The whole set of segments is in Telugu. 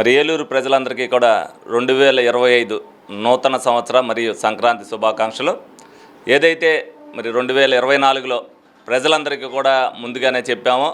మరి ఏలూరు ప్రజలందరికీ కూడా రెండు వేల ఇరవై ఐదు నూతన సంవత్సర మరియు సంక్రాంతి శుభాకాంక్షలు. ఏదైతే మరి రెండు వేల ఇరవై నాలుగులో ప్రజలందరికీ కూడా ముందుగానే చెప్పామో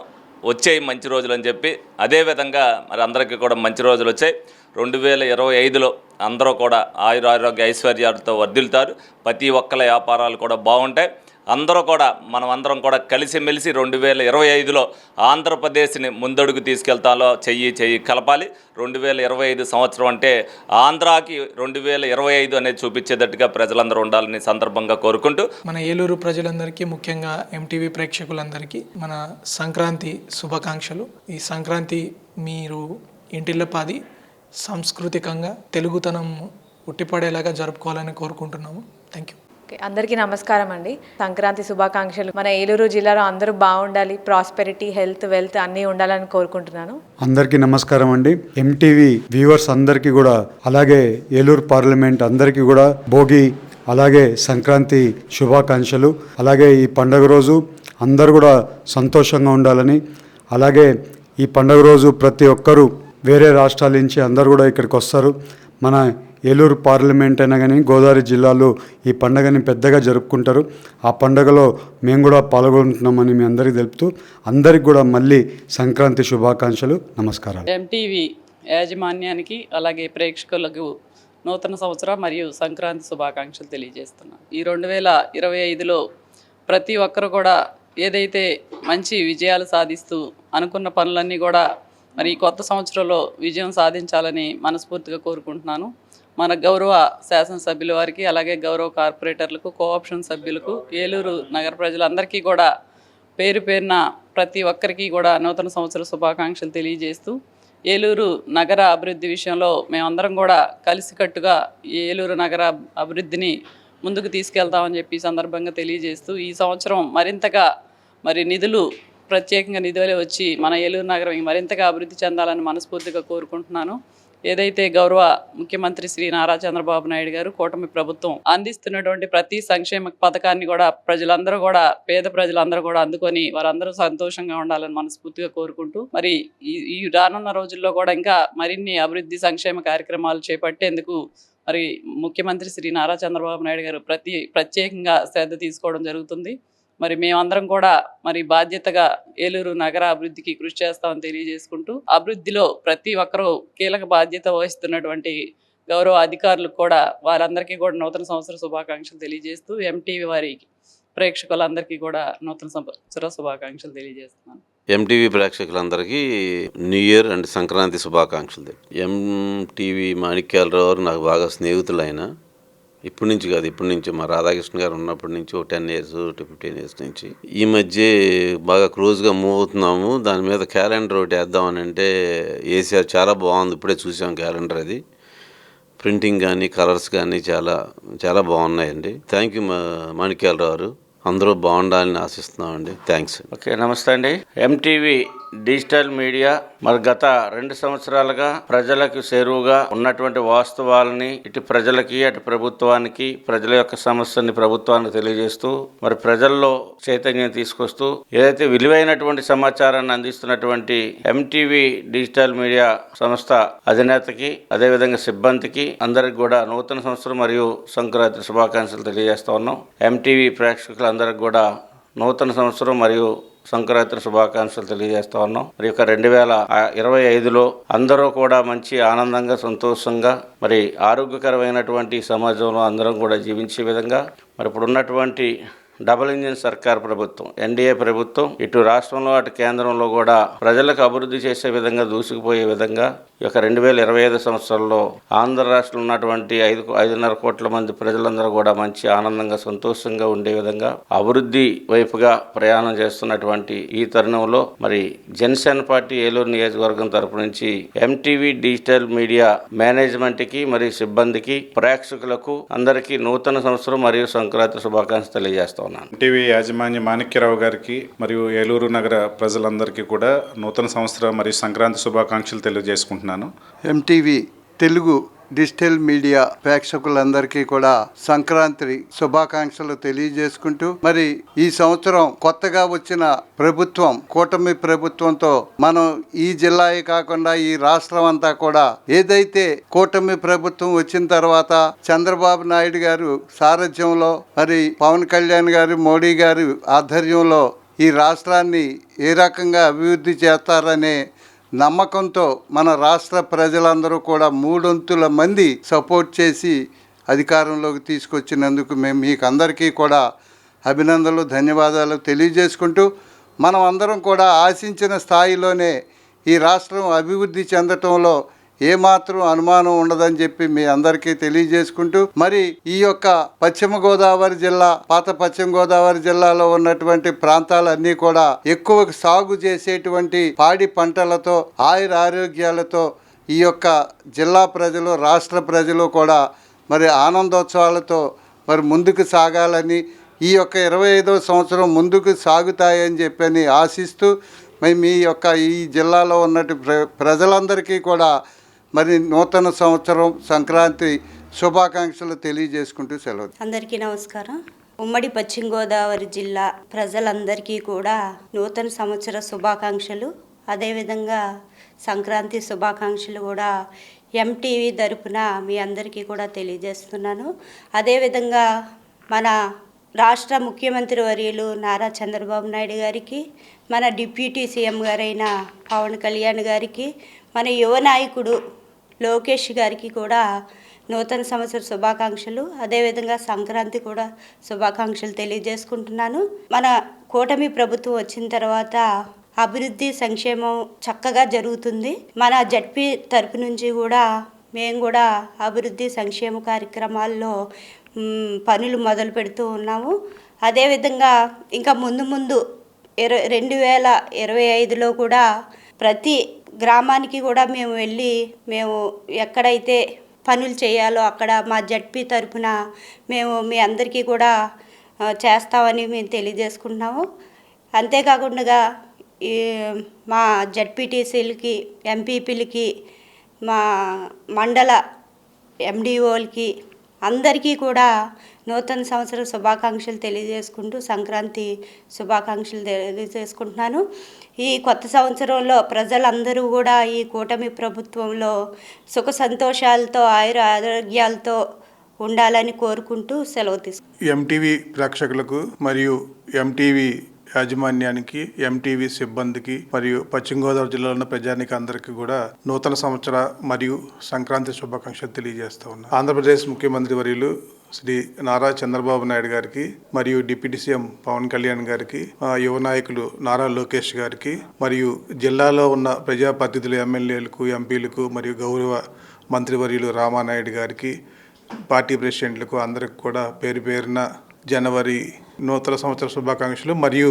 వచ్చాయి మంచి రోజులు అని చెప్పి అదేవిధంగా మరి అందరికీ కూడా మంచి రోజులు వచ్చాయి. రెండు వేల ఇరవై ఐదులో అందరూ కూడా ఆయుర ఆరోగ్య ఐశ్వర్యాలతో వర్ధిల్తారు ప్రతి ఒక్కల వ్యాపారాలు కూడా బాగుంటాయి. అందరూ కూడా మనం అందరం కూడా కలిసిమెలిసి రెండు వేల ఇరవై ఐదులో ఆంధ్రప్రదేశ్ని ముందడుగు తీసుకెళ్తాలో చెయ్యి చెయ్యి కలపాలి. రెండు వేల ఇరవై ఐదు సంవత్సరం అంటే ఆంధ్రాకి రెండు వేల ఇరవై ఐదు అనేది చూపించేటట్టుగా ప్రజలందరూ ఉండాలని సందర్భంగా కోరుకుంటూ మన ఏలూరు ప్రజలందరికీ ముఖ్యంగా ఎంటీవీ ప్రేక్షకులందరికీ మన సంక్రాంతి శుభాకాంక్షలు. ఈ సంక్రాంతి మీరు ఇంటిల్లపాది సాంస్కృతికంగా తెలుగుతనం ఉట్టిపడేలాగా జరుపుకోవాలని కోరుకుంటున్నాము. థ్యాంక్ యూ ఓకే అందరికీ నమస్కారం అండి. సంక్రాంతి శుభాకాంక్షలు. మన ఏలూరు జిల్లాలో అందరూ బాగుండాలి ప్రాస్పెరిటీ హెల్త్ వెల్త్ అన్నీ ఉండాలని కోరుకుంటున్నాను. అందరికీ నమస్కారం అండి. ఎంటీవీ వ్యూవర్స్ అందరికీ కూడా అలాగే ఏలూరు పార్లమెంట్ అందరికీ కూడా భోగి అలాగే సంక్రాంతి శుభాకాంక్షలు. అలాగే ఈ పండగ రోజు అందరూ కూడా సంతోషంగా ఉండాలని అలాగే ఈ పండగ రోజు ప్రతి ఒక్కరూ వేరే రాష్ట్రాల నుంచి అందరూ కూడా ఇక్కడికి వస్తారు. మన ఏలూరు పార్లమెంట్ అయినా కానీ గోదావరి జిల్లాలో ఈ పండగని పెద్దగా జరుపుకుంటారు. ఆ పండగలో మేము కూడా పాల్గొంటున్నామని మీ అందరికీ తెలుపుతూ అందరికి కూడా మళ్ళీ సంక్రాంతి శుభాకాంక్షలు నమస్కారాలు. ఎంటీవీ యాజమాన్యానికి అలాగే ప్రేక్షకులకు నూతన సంవత్సర మరియు సంక్రాంతి శుభాకాంక్షలు తెలియజేస్తున్నాను ఈ రెండు వేల ఇరవై ఐదులో ప్రతి ఒక్కరు కూడా ఏదైతే మంచి విజయాలు సాధిస్తూ అనుకున్న పనులన్నీ కూడా మరి ఈ కొత్త సంవత్సరంలో విజయం సాధించాలని మనస్ఫూర్తిగా కోరుకుంటున్నాను. మన గౌరవ శాసనసభ్యుల వారికి అలాగే గౌరవ కార్పొరేటర్లకు కోఆప్షన్ సభ్యులకు ఏలూరు నగర ప్రజలందరికీ కూడా పేరు పేరున ప్రతి ఒక్కరికి కూడా నూతన సంవత్సర శుభాకాంక్షలు తెలియజేస్తూ ఏలూరు నగర అభివృద్ధి విషయంలో మేమందరం కూడా కలిసికట్టుగా ఈ ఏలూరు నగర అభివృద్ధిని ముందుకు తీసుకెళ్తామని చెప్పి సందర్భంగా తెలియజేస్తూ ఈ సంవత్సరం మరింతగా మరి నిధులు ప్రత్యేకంగా నిధులే వచ్చి మన ఏలూరు నగరం మరింతగా అభివృద్ధి చెందాలని మనస్ఫూర్తిగా కోరుకుంటున్నాను. ఏదైతే గౌరవ ముఖ్యమంత్రి శ్రీ నారా చంద్రబాబు నాయుడు గారు కూటమి ప్రభుత్వం అందిస్తున్నటువంటి ప్రతి సంక్షేమ పథకాన్ని కూడా ప్రజలందరూ కూడా పేద ప్రజలందరూ కూడా అందుకొని వారందరూ సంతోషంగా ఉండాలని మనస్ఫూర్తిగా కోరుకుంటూ మరి ఈ ఈ రానున్న రోజుల్లో కూడా ఇంకా మరిన్ని అభివృద్ధి సంక్షేమ కార్యక్రమాలు చేపట్టేందుకు మరి ముఖ్యమంత్రి శ్రీ నారా చంద్రబాబు నాయుడు గారు ప్రతి ప్రత్యేకంగా శ్రద్ధ తీసుకోవడం జరుగుతుంది. మరి మేమందరం కూడా మరి బాధ్యతగా ఏలూరు నగర అభివృద్ధికి కృషి చేస్తామని తెలియజేసుకుంటూ అభివృద్ధిలో ప్రతి ఒక్కరూ కీలక బాధ్యత వహిస్తున్నటువంటి గౌరవ అధికారులకు కూడా వారందరికీ కూడా నూతన సంవత్సర శుభాకాంక్షలు తెలియజేస్తూ ఎంటీవీ వారికి ప్రేక్షకులందరికీ కూడా నూతన సంవత్సర శుభాకాంక్షలు తెలియజేస్తున్నాను. ఎంటీవీ ప్రేక్షకులందరికీ న్యూ ఇయర్ అండ్ సంక్రాంతి శుభాకాంక్షలు ఎంటీవీ మాణిక్యాలరావు నాకు బాగా స్నేహితులైన ఇప్పటి నుంచి కాదు ఇప్పటి నుంచి మా రాధాకృష్ణ గారు ఉన్నప్పటి నుంచి ఒక టెన్ ఇయర్స్ ఫిఫ్టీన్ ఇయర్స్ నుంచి. ఈ మధ్య బాగా క్లోజ్గా మూవ్ అవుతున్నాము. దాని మీద క్యాలెండర్ ఒకటి వేద్దామని అంటే వేసారు చాలా బాగుంది. ఇప్పుడే చూసాం క్యాలెండర్ అది. ప్రింటింగ్ కానీ కలర్స్ కానీ చాలా చాలా బాగున్నాయండి. థ్యాంక్ యూ మా మాణిక్యాలరావు గారు అందరూ బాగుండాలని ఆశిస్తున్నామండి. థ్యాంక్స్. ఓకే నమస్తే అండి. ఎంటీవీ డిజిటల్ మీడియా మరి గత రెండు సంవత్సరాలుగా ప్రజలకు చేరువుగా ఉన్నటువంటి వాస్తవాలని ఇటు ప్రజలకి అటు ప్రభుత్వానికి ప్రజల యొక్క సమస్యని ప్రభుత్వానికి తెలియజేస్తూ మరి ప్రజల్లో చైతన్యం తీసుకొస్తూ ఏదైతే విలువైనటువంటి సమాచారాన్ని అందిస్తున్నటువంటి ఎంటీవీ డిజిటల్ మీడియా సంస్థ అధినేతకి అదేవిధంగా సిబ్బందికి అందరికి కూడా నూతన సంవత్సరం మరియు సంక్రాంతి శుభాకాంక్షలు తెలియజేస్తా ఉన్నాం. ఎంటీవీ ప్రేక్షకులందరికి కూడా నూతన సంవత్సరం మరియు సంక్రాంతి శుభాకాంక్షలు తెలియజేస్తా ఉన్నాం. మరి యొక్క రెండు వేల ఇరవై ఐదులో అందరూ కూడా మంచి ఆనందంగా సంతోషంగా మరి ఆరోగ్యకరమైనటువంటి సమాజంలో అందరం కూడా జీవించే విధంగా మరి ఇప్పుడు ఉన్నటువంటి డబుల్ ఇంజిన్ సర్కార్ ప్రభుత్వం ఎన్డీఏ ప్రభుత్వం ఇటు రాష్ట్రంలో అటు కేంద్రంలో కూడా ప్రజలకు అభివృద్ధి చేసే విధంగా దూసుకుపోయే విధంగా ఈ యొక్క రెండు వేల ఇరవై ఐదు సంవత్సరంలో ఆంధ్ర రాష్ట్రంలో ఉన్నటువంటి ఐదు ఐదున్నర కోట్ల మంది ప్రజలందరూ కూడా మంచి ఆనందంగా సంతోషంగా ఉండే విధంగా అభివృద్ధి వైపుగా ప్రయాణం చేస్తున్నటువంటి ఈ తరుణంలో మరి జనసేన పార్టీ ఏలూరు నియోజకవర్గం తరపు నుంచి ఎంటీవీ డిజిటల్ మీడియా మేనేజ్మెంట్కి మరియు సిబ్బందికి ప్రేక్షకులకు అందరికీ నూతన సంవత్సరం మరియు సంక్రాంతి శుభాకాంక్షలు తెలియజేస్తా ఉన్నాను. టీవీ యాజమాన్య మాణిక్యరావు గారికి మరియు ఏలూరు నగర ప్రజలందరికీ కూడా నూతన సంవత్సరం మరియు సంక్రాంతి శుభాకాంక్షలు తెలియజేసుకుంటున్నాను. ఎంటీవీ తెలుగు డిజిటల్ మీడియా ప్రేక్షకులందరికీ కూడా సంక్రాంతి శుభాకాంక్షలు తెలియజేసుకుంటూ మరి ఈ సంవత్సరం కొత్తగా వచ్చిన ప్రభుత్వం కూటమి ప్రభుత్వంతో మనం ఈ జిల్లాయే కాకుండా ఈ రాష్ట్రం అంతా కూడా ఏదైతే కూటమి ప్రభుత్వం వచ్చిన తర్వాత చంద్రబాబు నాయుడు గారు సారథ్యంలో మరి పవన్ కళ్యాణ్ గారు మోడీ గారు ఆధ్వర్యంలో ఈ రాష్ట్రాన్ని ఏ రకంగా అభివృద్ధి చేస్తారనే నమ్మకంతో మన రాష్ట్ర ప్రజలందరూ కూడా మూడొంతుల మంది సపోర్ట్ చేసి అధికారంలోకి తీసుకొచ్చినందుకు మేము మీకు అందరికీ కూడా అభినందనలు ధన్యవాదాలు తెలియజేసుకుంటూ మనం అందరం కూడా ఆశించిన స్థాయిలోనే ఈ రాష్ట్రం అభివృద్ధి చెందటంలో ఏమాత్రం అనుమానం ఉండదని చెప్పి మీ అందరికీ తెలియజేసుకుంటూ మరి ఈ యొక్క పశ్చిమ గోదావరి జిల్లా పాత పశ్చిమ గోదావరి జిల్లాలో ఉన్నటువంటి ప్రాంతాలన్నీ కూడా ఎక్కువ సాగు చేసేటువంటి పాడి పంటలతో ఆయుర ఆరోగ్యాలతో ఈ యొక్క జిల్లా ప్రజలు రాష్ట్ర ప్రజలు కూడా మరి ఆనందోత్సవాలతో మరి ముందుకు సాగాలని ఈ యొక్క ఇరవై ఐదో సంవత్సరం ముందుకు సాగుతాయని చెప్పని ఆశిస్తూ మరి మీ యొక్క ఈ జిల్లాలో ఉన్నటి ప్ర ప్రజలందరికీ కూడా మరి నూతన సంవత్సరం సంక్రాంతి శుభాకాంక్షలు తెలియజేసుకుంటూ సెలవు. అందరికీ నమస్కారం. ఉమ్మడి పశ్చిమ గోదావరి జిల్లా ప్రజలందరికీ కూడా నూతన సంవత్సర శుభాకాంక్షలు. అదేవిధంగా సంక్రాంతి శుభాకాంక్షలు కూడా ఎంటీవీ తరపున మీ అందరికీ కూడా తెలియజేస్తున్నాను. అదేవిధంగా మన రాష్ట్ర ముఖ్యమంత్రి వర్యులు నారా చంద్రబాబు నాయుడు గారికి మన డిప్యూటీ సీఎం గారైన పవన్ కళ్యాణ్ గారికి మన యువ నాయకుడు లోకేష్ గారికి కూడా నూతన సంవత్సర శుభాకాంక్షలు. అదేవిధంగా సంక్రాంతి కూడా శుభాకాంక్షలు తెలియజేసుకుంటున్నాను. మన కూటమి ప్రభుత్వం వచ్చిన తర్వాత అభివృద్ధి సంక్షేమం చక్కగా జరుగుతుంది. మన జడ్పీ తరపు నుంచి కూడా మేము కూడా అభివృద్ధి సంక్షేమ కార్యక్రమాల్లో పనులు మొదలు పెడుతూ ఉన్నాము. అదేవిధంగా ఇంకా ముందు ముందు ఇరవై రెండు వేల ఇరవై ఐదులో కూడా ప్రతి గ్రామానికి కూడా మేము వెళ్ళి మేము ఎక్కడైతే పనులు చేయాలో అక్కడ మా జడ్పీ తరపున మేము మీ అందరికీ కూడా చేస్తామని మేము తెలియజేసుకుంటున్నాము. అంతేకాకుండా ఈ మా జడ్పీటీసీలకి ఎంపీపీలకి మా మండల ఎండిఓలకి అందరికీ కూడా నూతన సంవత్సర శుభాకాంక్షలు తెలియజేసుకుంటూ సంక్రాంతి శుభాకాంక్షలు తెలియజేసుకుంటున్నాను. ఈ కొత్త సంవత్సరంలో ప్రజలందరూ కూడా ఈ కూటమి ప్రభుత్వంలో సుఖ సంతోషాలతో ఆయుర ఆరోగ్యాలతో ఉండాలని కోరుకుంటూ సెలవు తీసుకు ఎంటీవీ ప్రేక్షకులకు మరియు ఎంటీవీ యాజమాన్యానికి ఎంటీవీ సిబ్బందికి మరియు పశ్చిమ గోదావరి జిల్లాలో ఉన్న ప్రజానికి అందరికీ కూడా నూతన సంవత్సర మరియు సంక్రాంతి శుభాకాంక్షలు తెలియజేస్తా ఉన్నా. ఆంధ్రప్రదేశ్ ముఖ్యమంత్రి వర్యులు శ్రీ నారా చంద్రబాబు నాయుడు గారికి మరియు డిప్యూటీ సీఎం పవన్ కళ్యాణ్ గారికి ఆ, యువ నాయకులు నారా లోకేష్ గారికి మరియు జిల్లాలో ఉన్న ప్రజాప్రతినిధులు ఎమ్మెల్యేలకు ఎంపీలకు మరియు గౌరవ మంత్రివర్యులు రామానాయుడు గారికి పార్టీ ప్రెసిడెంట్లకు అందరికి కూడా పేరు పేరున జనవరి నూతన సంవత్సర శుభాకాంక్షలు. మరియు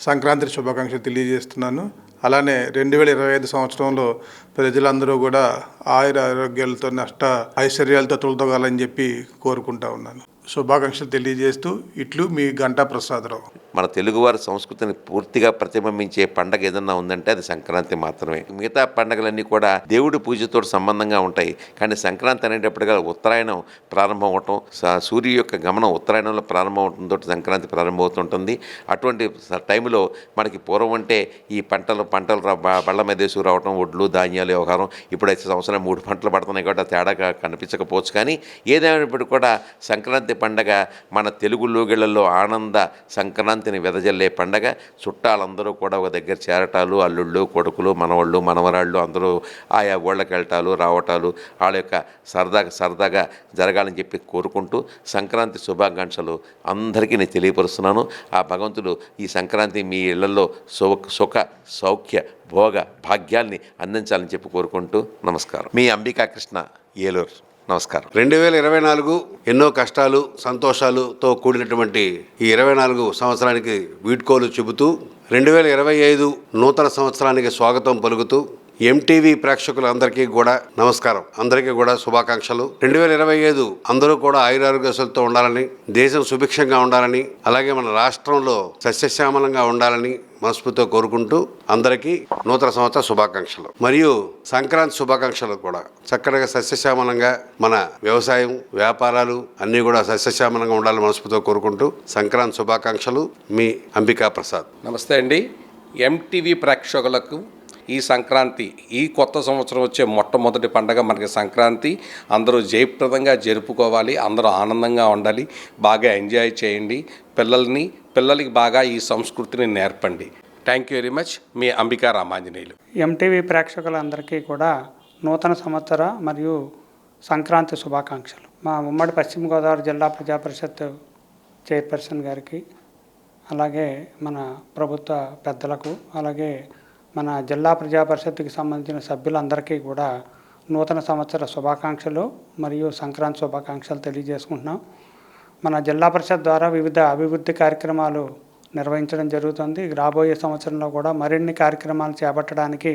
సంక్రాంతి శుభాకాంక్షలు తెలియజేస్తున్నాను. అలానే రెండు వేల ఇరవై ఐదు సంవత్సరంలో ప్రజలందరూ కూడా ఆయుర ఆరోగ్యాలతో నష్ట ఐశ్వర్యాలతో తొలతోగాలని చెప్పి కోరుకుంటా ఉన్నాను. శుభాకాంక్షలు తెలియజేస్తూ ఇట్లు మీ గంటా ప్రసాదరావు. మన తెలుగువారి సంస్కృతిని పూర్తిగా ప్రతిబింబించే పండగ ఏదన్నా ఉందంటే అది సంక్రాంతి మాత్రమే. మిగతా పండగలన్నీ కూడా దేవుడి పూజతో సంబంధంగా ఉంటాయి. కానీ సంక్రాంతి అనేటప్పటిగా ఉత్తరాయణం ప్రారంభం అవటం సూర్యు యొక్క గమనం ఉత్తరాయణంలో ప్రారంభం అవడంతో సంక్రాంతి ప్రారంభమవుతుంటుంది. అటువంటి టైంలో మనకి పూర్వం అంటే ఈ పంటలు పంటలు బళ్ళ మీద వేసుకు రావటం ఒడ్లు ధాన్యాలు వ్యవహారం. ఇప్పుడైతే సంవత్సరం మూడు పంటలు పడుతున్నాయి కాబట్టి తేడా కనిపించకపోవచ్చు. కానీ ఏదైనప్పటికీ కూడా సంక్రాంతి పండగ మన తెలుగు లోగిళ్ళలో ఆనంద సంక్రాంతి శాంతిని వెదజల్లే పండగ. చుట్టాలందరూ కూడా ఒక దగ్గర చేరటాలు అల్లుళ్ళు కొడుకులు మనవాళ్ళు మనవరాళ్ళు అందరూ ఆయా ఊళ్ళకి వెళ్ళటాలు రావటాలు వాళ్ళ యొక్క సరదాగా సరదాగా జరగాలని చెప్పి కోరుకుంటూ సంక్రాంతి శుభాకాంక్షలు అందరికీ నేను తెలియపరుస్తున్నాను. ఆ భగవంతుడు ఈ సంక్రాంతి మీ ఇళ్ళలో సుఖ సుఖ సౌఖ్య భోగ భాగ్యాల్ని అందించాలని చెప్పి కోరుకుంటూ నమస్కారం. మీ అంబికా కృష్ణ ఏలూరు. నమస్కారం. రెండు వేల ఇరవై నాలుగు ఎన్నో కష్టాలు సంతోషాలుతో కూడినటువంటి ఈ ఇరవై నాలుగు సంవత్సరానికి వీడ్కోలు చెబుతూ రెండు వేల ఇరవై ఐదు నూతన సంవత్సరానికి స్వాగతం పలుకుతూ ఎంటీవీ ప్రేక్షకులందరికీ కూడా నమస్కారం. అందరికీ కూడా శుభాకాంక్షలు. రెండు వేల ఇరవై ఐదు అందరూ కూడా ఆయురారోగ్యశలతో ఉండాలని దేశం సుభిక్షంగా ఉండాలని అలాగే మన రాష్ట్రంలో సస్యశ్యామలంగా ఉండాలని మనస్ఫూర్తితో కోరుకుంటూ అందరికీ నూతన సంవత్సర శుభాకాంక్షలు. మరియు సంక్రాంతి శుభాకాంక్షలు కూడా. చక్కగా సస్యశ్యామలంగా మన వ్యవసాయం వ్యాపారాలు అన్నీ కూడా సస్యశ్యామలంగా ఉండాలని మనస్ఫూర్తితో కోరుకుంటూ సంక్రాంతి శుభాకాంక్షలు మీ అంబికా ప్రసాద్. నమస్తే అండి. ఎంటీవీ ప్రేక్షకులకు ఈ సంక్రాంతి ఈ కొత్త సంవత్సరం వచ్చే మొట్టమొదటి పండగ మనకి సంక్రాంతి. అందరూ జయప్రదంగా జరుపుకోవాలి అందరూ ఆనందంగా ఉండాలి బాగా ఎంజాయ్ చేయండి. పిల్లల్ని పిల్లలకి బాగా ఈ సంస్కృతిని నేర్పండి. థ్యాంక్ యూ వెరీ మచ్ మీ అంబికా రామాంజనేయులు. ఎంటీవీ ప్రేక్షకులందరికీ కూడా నూతన సంవత్సర మరియు సంక్రాంతి శుభాకాంక్షలు. మా ఉమ్మడి పశ్చిమ గోదావరి జిల్లా ప్రజాపరిషత్ చైర్పర్సన్ గారికి అలాగే మన ప్రభుత్వ పెద్దలకు అలాగే మన జిల్లా ప్రజా పరిషత్కి సంబంధించిన సభ్యులందరికీ కూడా నూతన సంవత్సర శుభాకాంక్షలు మరియు సంక్రాంతి శుభాకాంక్షలు తెలియజేసుకుంటున్నాం. మన జిల్లా పరిషత్ ద్వారా వివిధ అభివృద్ధి కార్యక్రమాలు నిర్వహించడం జరుగుతుంది. రాబోయే సంవత్సరంలో కూడా మరిన్ని కార్యక్రమాలు చేపట్టడానికి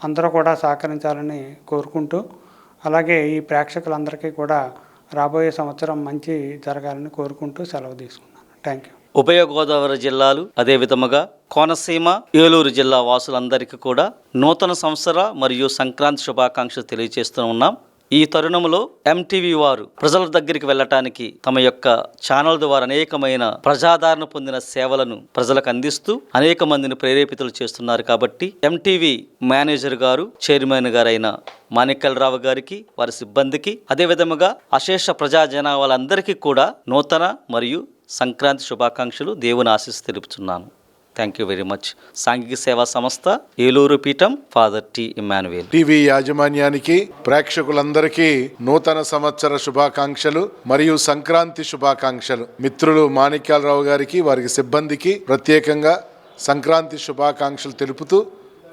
అందరూ కూడా సహకరించాలని కోరుకుంటూ అలాగే ఈ ప్రేక్షకులందరికీ కూడా రాబోయే సంవత్సరం మంచి జరగాలని కోరుకుంటూ సెలవు తీసుకున్నాను థ్యాంక్ యూ ఉభయ గోదావరి జిల్లాలు అదేవిధముగా కోనసీమ ఏలూరు జిల్లా వాసులందరికీ కూడా నూతన సంవత్సర మరియు సంక్రాంతి శుభాకాంక్షలు తెలియజేస్తూ ఉన్నాం. ఈ తరుణంలో ఎంటీవీ వారు ప్రజల దగ్గరికి వెళ్ళటానికి తమ యొక్క ఛానల్ ద్వారా అనేకమైన ప్రజాదరణ పొందిన సేవలను ప్రజలకు అందిస్తూ అనేక మందిని ప్రేరేపితులు చేస్తున్నారు కాబట్టి ఎంటీవీ మేనేజర్ గారు చైర్మన్ గారైన మాణిక్యలరావు గారికి వారి సిబ్బందికి అదేవిధముగా అశేష ప్రజా జనాభాలందరికీ కూడా నూతన మరియు సంక్రాంతి శుభాకాంక్షలు దేవుని ఆశీస్సు తెలుపుతున్నాను థ్యాంక్ యూ వెరీ మచ్ సాంఘిక సేవా సంస్థ ఏలూరు పీఠం ఫాదర్ టి ఇమానువేల్ టీవీ యాజమాన్యానికి ప్రేక్షకులందరికీ నూతన సంవత్సర శుభాకాంక్షలు మరియు సంక్రాంతి శుభాకాంక్షలు. మిత్రులు మాణిక్యాలరావు గారికి వారికి సిబ్బందికి ప్రత్యేకంగా సంక్రాంతి శుభాకాంక్షలు తెలుపుతూ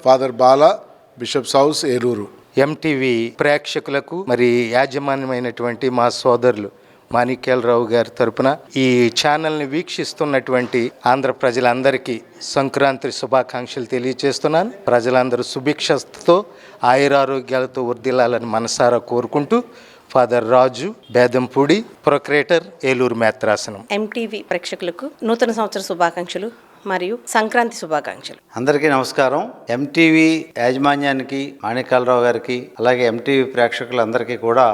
father Bala bishops house Eluru. MTV ప్రేక్షకులకు మరి యాజమాన్యమైనటువంటి మా సోదరులు మాణిక్యాలరావు గారి తరపున ఈ ఛానల్ని వీక్షిస్తున్నటువంటి ఆంధ్ర ప్రజలందరికీ సంక్రాంతి శుభాకాంక్షలు తెలియజేస్తున్నాను ప్రజలందరూ సుభిక్షతో ఆయురారోగ్యాలతో వర్దిల్లాలని మనసారా కోరుకుంటూ ఫాదర్ రాజు బేదంపూడి ప్రొక్రేటర్ ఏలూరు మేత్రాసనం. ఎంటీవీ ప్రేక్షకులకు నూతన సంవత్సర శుభాకాంక్షలు మరియు సంక్రాంతి శుభాకాంక్షలు. అందరికీ నమస్కారం. ఎంటీవీ యాజమాన్యానికి మాణిక్యాలరావు గారికి అలాగే ఎంటీవీ ప్రేక్షకులందరికీ కూడా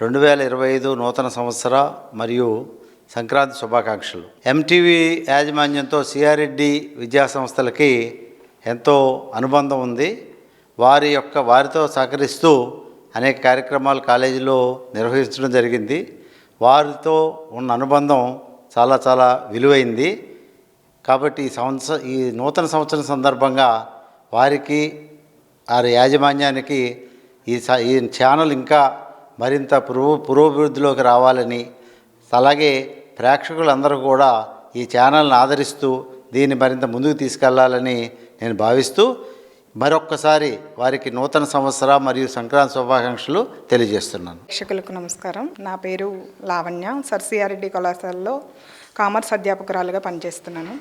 రెండు వేల ఇరవై ఐదు నూతన సంవత్సర మరియు సంక్రాంతి శుభాకాంక్షలు. ఎంటీవీ యాజమాన్యంతో సిఆర్రెడ్డి విద్యా సంస్థలకి ఎంతో అనుబంధం ఉంది. వారి యొక్క వారితో సహకరిస్తూ అనేక కార్యక్రమాలు కాలేజీలో నిర్వహించడం జరిగింది. వారితో ఉన్న అనుబంధం చాలా చాలా విలువైంది. కాబట్టి ఈ సంవత్సర ఈ నూతన సంవత్సరం సందర్భంగా వారికి వారి యాజమాన్యానికి ఈ స ఈ ఛానల్ ఇంకా మరింత పురో పురోభివృద్ధిలోకి రావాలని. అలాగే ప్రేక్షకులందరూ కూడా ఈ ఛానల్ని ఆదరిస్తూ దీన్ని మరింత ముందుకు తీసుకెళ్ళాలని నేను భావిస్తూ మరొక్కసారి వారికి నూతన సంవత్సర మరియు సంక్రాంతి శుభాకాంక్షలు తెలియజేస్తున్నాను. ప్రేక్షకులకు నమస్కారం. నా పేరు లావణ్య. సర్సియారెడ్డి కళాశాలలో కామర్స్ అధ్యాపకురాలుగా పనిచేస్తున్నాను.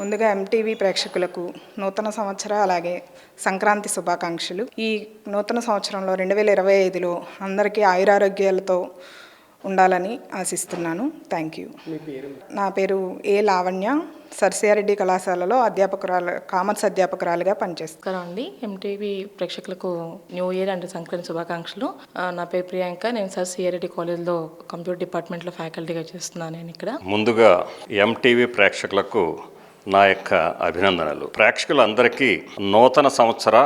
ముందుగా ఎంటీవీ ప్రేక్షకులకు నూతన సంవత్సర అలాగే సంక్రాంతి శుభాకాంక్షలు. ఈ నూతన సంవత్సరంలో రెండు వేల ఇరవై ఐదులో అందరికీ ఆయురారోగ్యాలతో ఉండాలని ఆశిస్తున్నాను. థ్యాంక్ యూ నా పేరు ఏ లావణ్య. సర్సియారెడ్డి కళాశాలలో అధ్యాపకురాలు కామర్స్ అధ్యాపకురాలుగా పనిచేస్తాను అండి. ఎంటీవీ ప్రేక్షకులకు న్యూ ఇయర్ అండ్ సంక్రాంతి శుభాకాంక్షలు. నా పేరు ప్రియాంక. నేను సార్ కాలేజ్లో కంప్యూటర్ డిపార్ట్మెంట్లో ఫ్యాకల్టీగా చేస్తున్నాను నేను ఇక్కడ. ముందుగా ఎంటీవీ ప్రేక్షకులకు నా యొక్క అభినందనలు. ప్రేక్షకులందరికీ నూతన సంవత్సర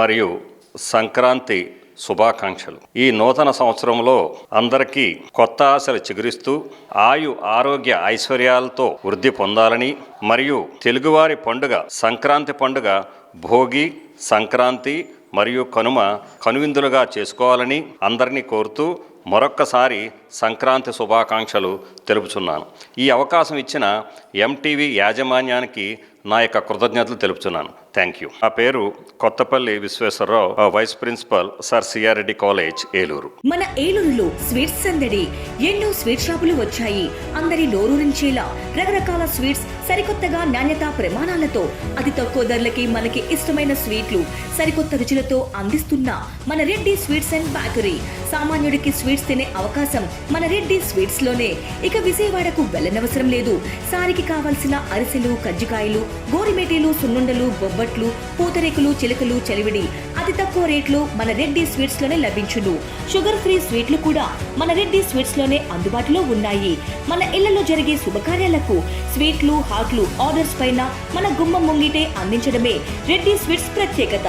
మరియు సంక్రాంతి శుభాకాంక్షలు. ఈ నూతన సంవత్సరంలో అందరికీ కొత్త ఆశలు చిగురిస్తూ ఆయు ఆరోగ్య ఐశ్వర్యాలతో వృద్ధి పొందాలని మరియు తెలుగువారి పండుగ సంక్రాంతి పండుగ భోగి సంక్రాంతి మరియు కనుమ కనువిందులుగా చేసుకోవాలని అందరినీ కోరుతూ మరొక్కసారి సంక్రాంతి శుభాకాంక్షలు తెలుపుచున్నాను. ఈ అవకాశం ఇచ్చిన ఎంటీవీ యాజమాన్యానికి నా యొక్క కృతజ్ఞతలు తెలుపుతున్నాను థ్యాంక్ యూ నా పేరు Kothapalli Visweswara Rao vice principal sir C R Reddy college Eluru. మన ఏలూరులో స్వీట్స్ సందడి. ఎన్నో స్వీట్ షాపులు వచ్చాయి. అందరి నోరూరించేలా రకరకాల స్వీట్స్ సరికొత్తగా నాణ్యత ప్రమాణాలతో అతి తక్కువ ధరలకి మనకి ఇష్టమైన స్వీట్లు సరికొత్త రుచులతో అందిస్తున్న మన రెడ్డి స్వీట్స్ అండ్ బేకరీ. సామాన్యుడికి స్వీట్స్ తినే అవకాశం. మన రెడ్డి స్వీట్స్లోనే ఇక విజయవాడకు వెళ్ళనవసరం లేదు. సారికి కావాల్సిన అరిసెలు కజ్జికాయలు గోరిమేటీలు సున్నుండలు బొబ్బట్లు పూతరేకులు చిలకలు చలివిడి అతి తక్కువ రేట్లు మన రెడ్డి స్వీట్స్లోనే లభించును. షుగర్ ఫ్రీ స్వీట్లు కూడా మన రెడ్డి స్వీట్స్లోనే అందుబాటులో ఉన్నాయి. మన ఇళ్ళలో జరిగే శుభకార్యాలకు స్వీట్లు హాట్లు ఆర్డర్స్ పైన మన గుమ్మం ముంగిటే అందించడమే రెడ్డి స్వీట్స్ ప్రత్యేకత.